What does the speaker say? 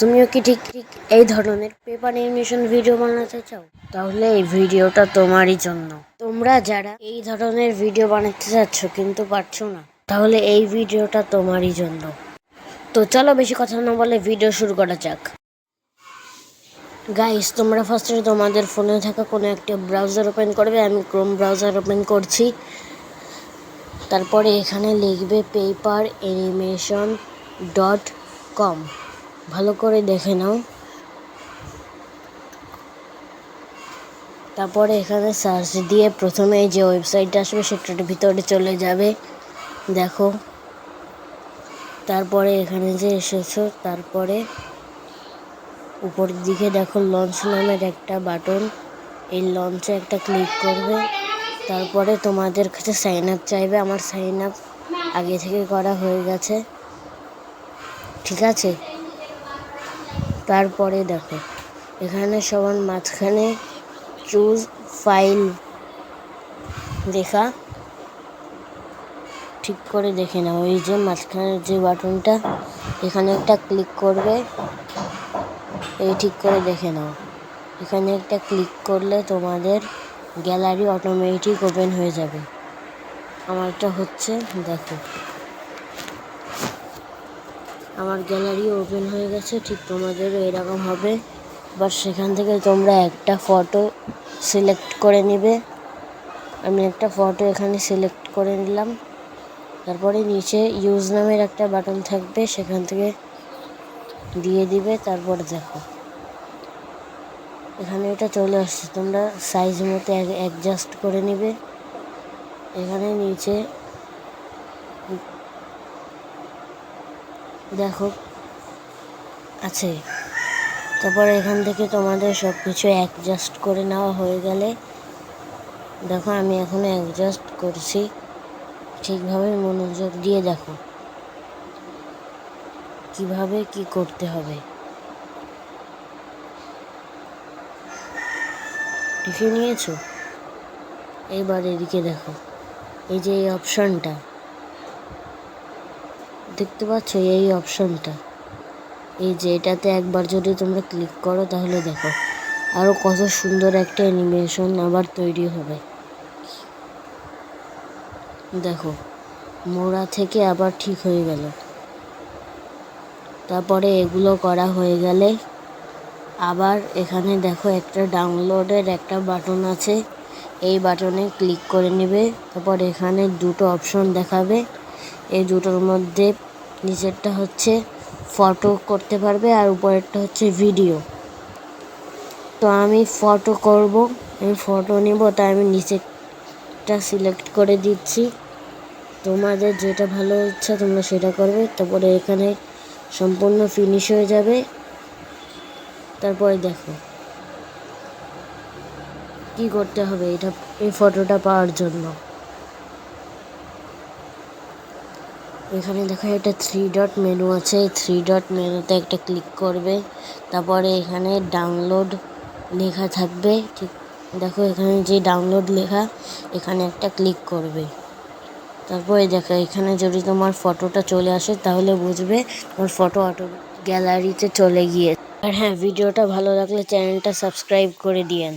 তুমিও কি ঠিক ঠিক এই ধরনের পেপার অ্যানিমেশন ভিডিও বানাতে চাও? তাহলে এই ভিডিওটা তোমারই জন্য। তোমরা যারা এই ধরনের ভিডিও বানাতে চাচ্ছ কিন্তু পারছ না, তাহলে এই ভিডিওটা তোমারই জন্য। তো চলো বেশি কথা না বলে ভিডিও শুরু করা যাক। গাইস তোমরা ফার্স্টে তোমাদের ফোনে থাকা কোনো একটা ব্রাউজার ওপেন করবে, আমি ক্রোম ব্রাউজার ওপেন করছি। তারপরে এখানে লিখবে পেপার অ্যানিমেশন ডট কম ভালো করে দেখে নাও। তারপরে এখানে সার্চ দিয়ে প্রথমে যে ওয়েবসাইটটা আসবে সেটার ভিতরে চলে যাবে। দেখো। তারপরে এখানে যে এসেছ, তারপরে উপরের দিকে দেখো লঞ্চ নামের একটা বাটন এই লঞ্চে একটা ক্লিক করবে। তারপরে তোমাদের কাছে সাইন আপ চাইবে। আমার সাইন আপ আগে থেকে করা হয়ে গেছে। ঠিক আছে? তারপরে দেখো, এখানে সবার মাঝখানে চুজ ফাইল দেখা ঠিক করে দেখে নাও, এই যে মাঝখানের যে বাটনটা, এখানে একটা ক্লিক করবে, এই ঠিক করে দেখে নাও। এখানে একটা ক্লিক করলে তোমাদের গ্যালারি অটোমেটিক ওপেন হয়ে যাবে। আমারটা হচ্ছে দেখো আমার গ্যালারি ওপেন হয়ে গেছে, ঠিক তোমাদেরও এরকম হবে। এবার সেখান থেকে তোমরা একটা ফটো সিলেক্ট করে নিবে। আমি একটা ফটো এখানে সিলেক্ট করে নিলাম। তারপরে নিচে ইউজ নামের একটা বাটন থাকবে, সেখান থেকে দিয়ে দিবে, তারপর দেখো। এখানে এটা চলে আসছে, তোমরা সাইজ মতো অ্যাডজাস্ট করে নিবে। এখানে নিচে দেখো। আছে। তারপর এখান থেকে তোমাদের সব কিছু অ্যাডজাস্ট করে নেওয়া হয়ে গেলে, দেখো আমি এখন অ্যাডজাস্ট করছি। ঠিকভাবে মনোযোগ দিয়ে দেখো। কীভাবে কি করতে হবে। লিখে নিয়েছো? এবার এদিকে দেখো। এই যে এই অপশানটা দেখতে পাচ্ছ এই অপশানটা। এই যে এটাতে একবার যদি তোমরা ক্লিক করো তাহলে দেখো আরও কত সুন্দর একটা অ্যানিমেশন আবার তৈরি হবে। দেখো, মোড়া থেকে আবার ঠিক হয়ে গেল। তারপরে এগুলো করা হয়ে গেলে আবার এখানে দেখো একটা ডাউনলোডের একটা বাটন আছে। এই বাটনে ক্লিক করে নেবে, তারপর এখানে দুটো অপশন দেখাবে। এই দুটোর মধ্যে নিচেরটা হচ্ছে ফটো করতে পারবে আর উপরেরটা হচ্ছে ভিডিও তো আমি ফটো করব, আমি ফটো নেব, তাই আমি নিচেরটা সিলেক্ট করে দিচ্ছি। তোমাদের যেটা ভালো ইচ্ছা তোমরা সেটা করবে, তারপরে এখানে সম্পূর্ণ ফিনিশ হয়ে যাবে। তারপরে দেখো, কি করতে হবে এটা, এই ফটোটা পাওয়ার জন্য। এখানে দেখো এটা থ্রি ডট মেনু আছে। থ্রি ডট মেনুতে একটা ক্লিক করবে। তারপরে এখানে ডাউনলোড লেখা থাকবে। ঠিক, দেখো এখানে যে ডাউনলোড লেখা, এখানে একটা ক্লিক করবে। তারপরে দেখো এখানে যদি তোমার ফটোটা চলে আসে, তাহলে বুঝবে তোমার ফটো অটো গ্যালারিতে চলে গিয়ে আর হ্যাঁ ভিডিওটা ভালো লাগলে চ্যানেলটা সাবস্ক্রাইব করে দিয়েন।